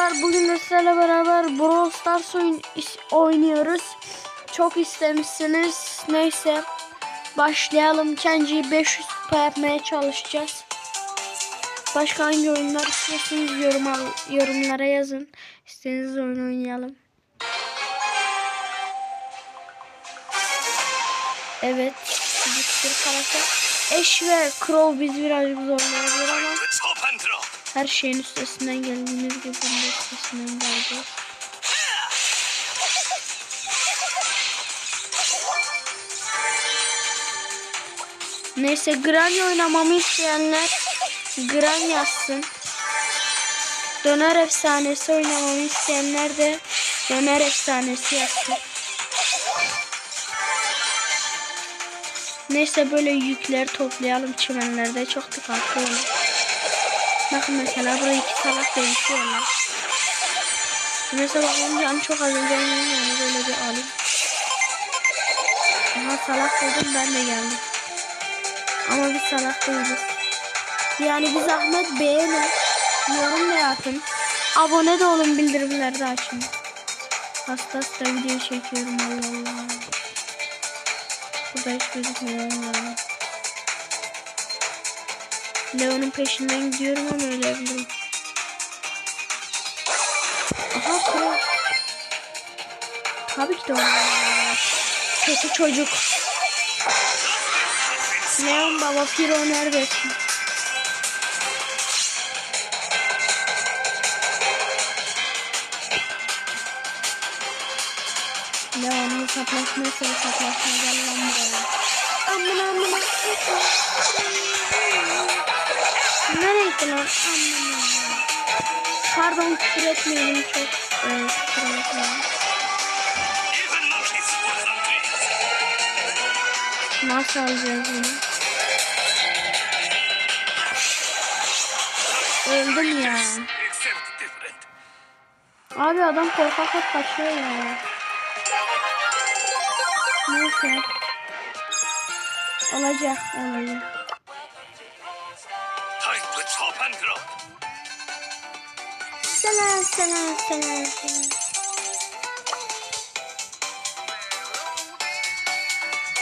arkadaşlar bugün de sizlerle beraber Brawl Stars oyun oynuyoruz. Çok istemişsiniz. Neyse başlayalım. Kenji'yi 500 kupa yapmaya çalışacağız. Başka hangi oyunlar istiyorsunuz yorum yorumlara yazın. İstediğiniz oyun oynayalım. Evet. Bir karakter. Eş ve Crow biz birazcık zorlayabilir ama her şeyin üstesinden geldiğimiz gibi üstesinden geleceğiz. Neyse Granny oynamamı isteyenler Granny yazsın. Döner efsanesi oynamamı isteyenler de Döner efsanesi yazsın. Neyse böyle yükleri toplayalım çimenlerde çok dikkatli olun. Bakın mesela burada iki salak dövüşüyorlar. Mesela benim canım çok az önce yani böyle bir alayım. Aha salak dedim ben de geldim. Ama biz salak değiliz. Yani bir zahmet beğenin. Yorum da yapın. Abone de olun bildirimleri de açın. Hasta hasta video çekiyorum Allah Allah. Burada hiç gözükmüyor ya. Leon'un peşinden gidiyorum ama ölebilirim. Aha kral. Tabii ki de onu. Kötü çocuk. Leon baba Piro neredesin? Leon'un hesaplaşmaya gel lan buraya. Amına amına. Nereye gitti lan? Pardon küfür etmeyelim çok. Ee, were hungry Nasıl alacağız bunu? Öldüm ya. Abi adam korkaklık kaçıyor ya. Neyse. Olacak, olacak. Selam, selam, selam.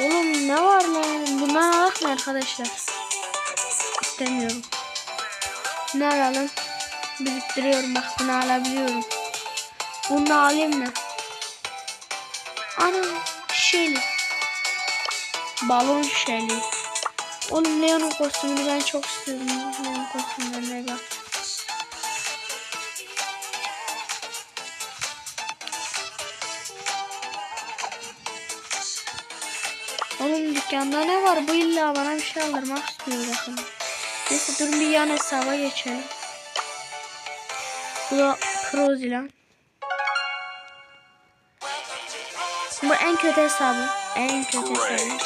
Oğlum ne var lan? Bundan alak mı arkadaşlar? İstemiyorum. Ne alalım? Biriktiriyorum bak bunu alabiliyorum. Bunu alayım mı? Ana Shelly. Balon Shelly. Oğlum Leon'un kostümünü ben çok istiyorum. Leon kostümlerine bak. Dükkanda ne var? Bu illa bana bir şey aldırmak istiyor bakın. Neyse durun bir yan hesaba geçelim. Bu da Prozilan. Bu en kötü hesabı. En kötü hesabı.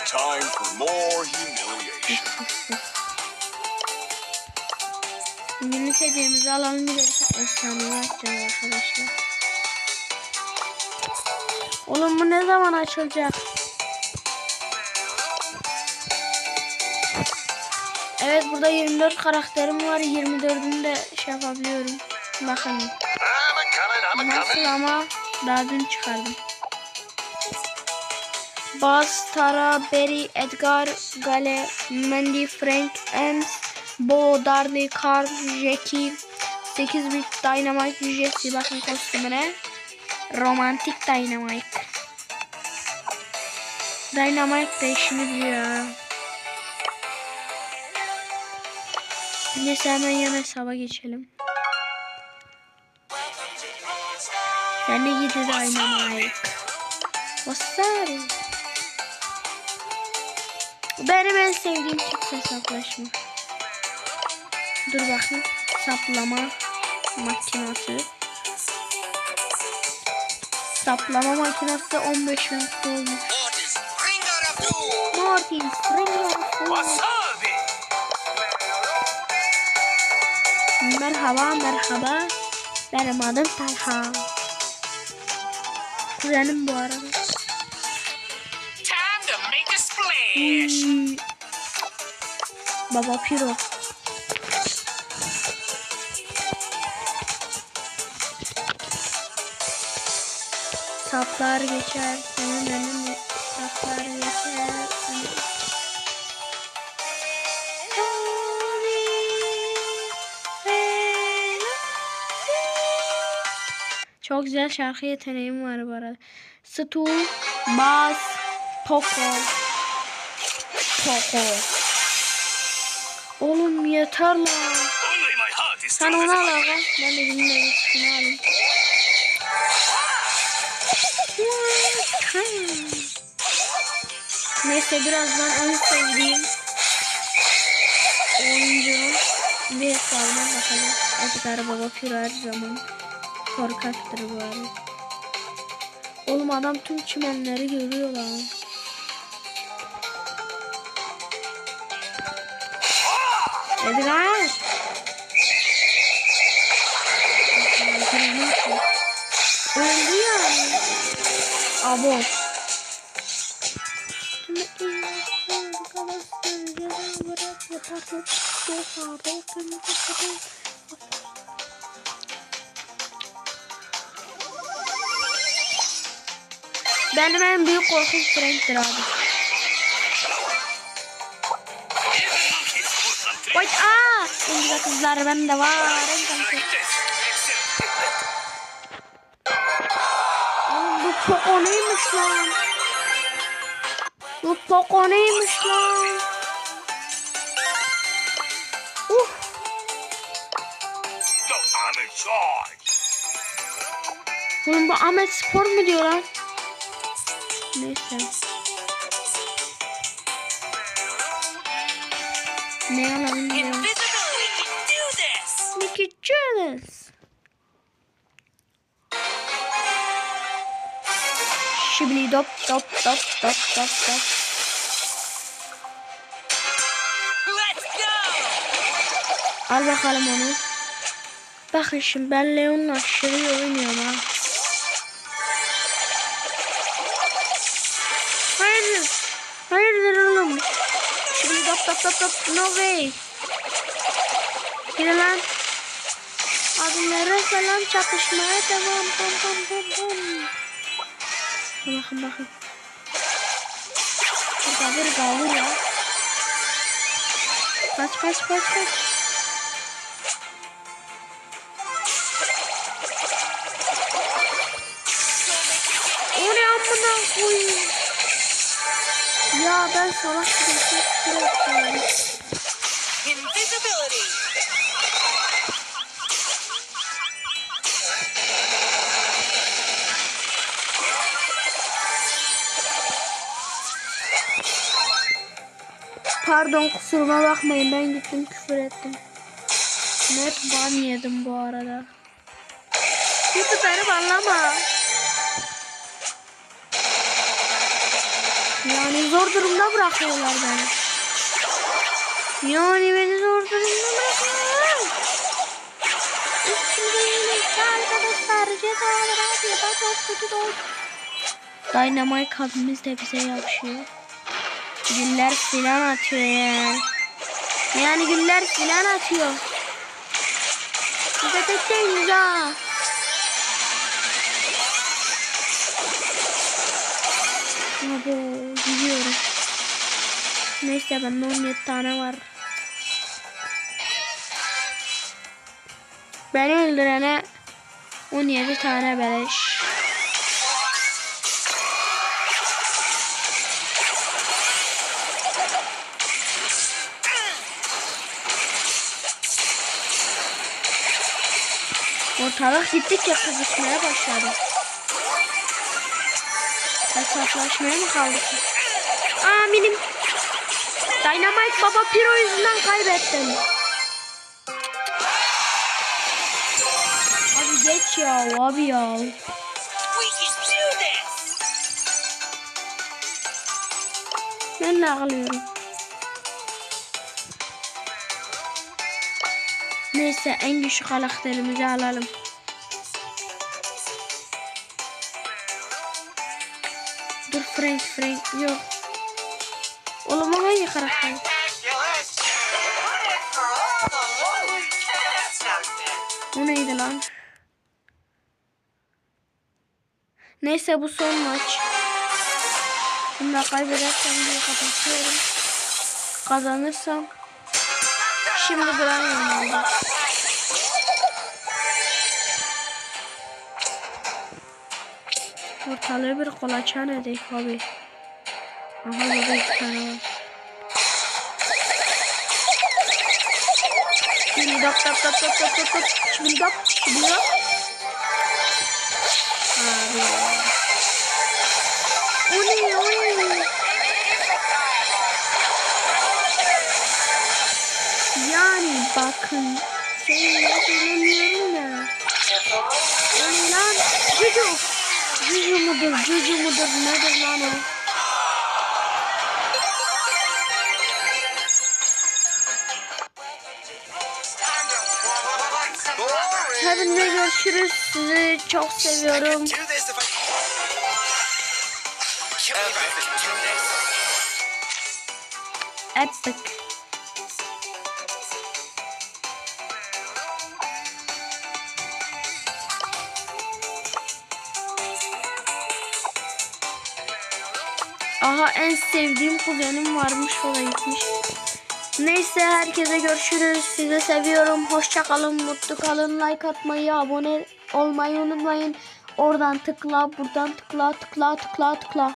Günlük hediyemizi alalım bir de efsaneyi açacağız arkadaşlar. Oğlum bu ne zaman açılacak? Evet burada 24 karakterim var. 24'ünü de şey yapabiliyorum. Bakın nasıl ama daha dün çıkardım. Buzz, Tara, Barry, Edgar, Gale, Mandy, Frank, Ems, Bo, Darley, Carl, Jackie, 8 bit Dynamite, Jesse bakın kostümüne. Romantik Dynamite. Dynamite de işini. Neyse hemen yan hesaba geçelim. Ben de gidi Dynamite. Wasabi. Benim en sevdiğim çift hesaplaşma. Dur bakayım. Saplama makinası. Saplama makinası 15 bin olmuş. Mortis, Springer, wasabi Merhaba merhaba. Benim adım Talha. Kuzenim bu arada. Hmm. Baba Piro. Saplar geçer, senin önüne saplar geçer. Çok güzel şarkı yeteneğim var bu arada. Stu, Bas, Poco. Poco. Oğlum yeter lan. Sen onu al aga. Ben de dinle şunu alayım. Neyse birazdan en sevdiğim oyuncunun bir hesabına bakalım. Edgar Baba Piro her zaman korkaktır bu arada. Oğlum adam tüm çimenleri görüyor lan. Edgar. Öldü yani. Abo. Benim en büyük korkum Frank'tir abi. Vay aa! Şimdi kızlar bende var. Oğlum bu Poco neymiş lan? Bu Poco neymiş lan? Uh! Oğlum bu Ahmet Spor mu diyor lan? Neyse. Ne alalım ya? Invisibility. Do this. Şibli dop dop dop dop dop dop. Al bakalım onu. Bakın şimdi ben Leon'la aşırı oynuyorum ha. Hayırdır? Hayırdır oğlum? Şimdi dop dop dop dop. No way. Gire lan. Abi neresi lan çatışmaya devam. Bom bom bom bom. Bakın bakın. Burada bir gavur ya. Kaç kaç kaç kaç. O ne amına koyayım. Ya ben salak gibi çok yapıyorum. Invisibility. Pardon kusuruma bakmayın ben gittim küfür ettim. Net ban yedim bu arada. YouTuber'ı banlama. Zor durumda bırakıyorlar beni. Yani beni zor durumda bırakıyorlar. İyilikte arkadaşlar de bize yapışıyor. Güller filan atıyor yani. Yani güller filan atıyor. Size tek değiliz ha. Abo gidiyorum. Neyse bende 17 tane var. Beni öldürene 17 tane beleş. Ortalık gittikçe kızışmaya başladı. Hesaplaşmaya mı kaldık? Aminim. Dynamite Baba Piro yüzünden kaybettim. Abi geç ya abi ya. Ben de ağlıyorum. Neyse en güçlü karakterimizi alalım. Dur Frank Frank yok. Oğlum o hangi? O neydi lan? Neyse bu son maç. Da kaybedersem diye kapatıyorum. Kazanırsam şimdi Brian oldu. Ortalığı bir kolaçan edeyim abi. Aha burada iki tane var. Şimdi dap dap dap dap dap dap dap. Şimdi. Abi. O ne o ne? Yani bakın. Seninle söylemiyorum ya. O ne lan? Cucu. Cucu mudur? Cucu mudur? Nedir lan o? Hepinize görüşürüz. Sizi çok seviyorum. Do this Aha en sevdiğim kuzenim varmış o gitmiş. Neyse herkese görüşürüz. Sizi seviyorum. Hoşça kalın, mutlu kalın. Like atmayı, abone olmayı unutmayın. Oradan tıkla, buradan tıkla, tıkla, tıkla, tıkla.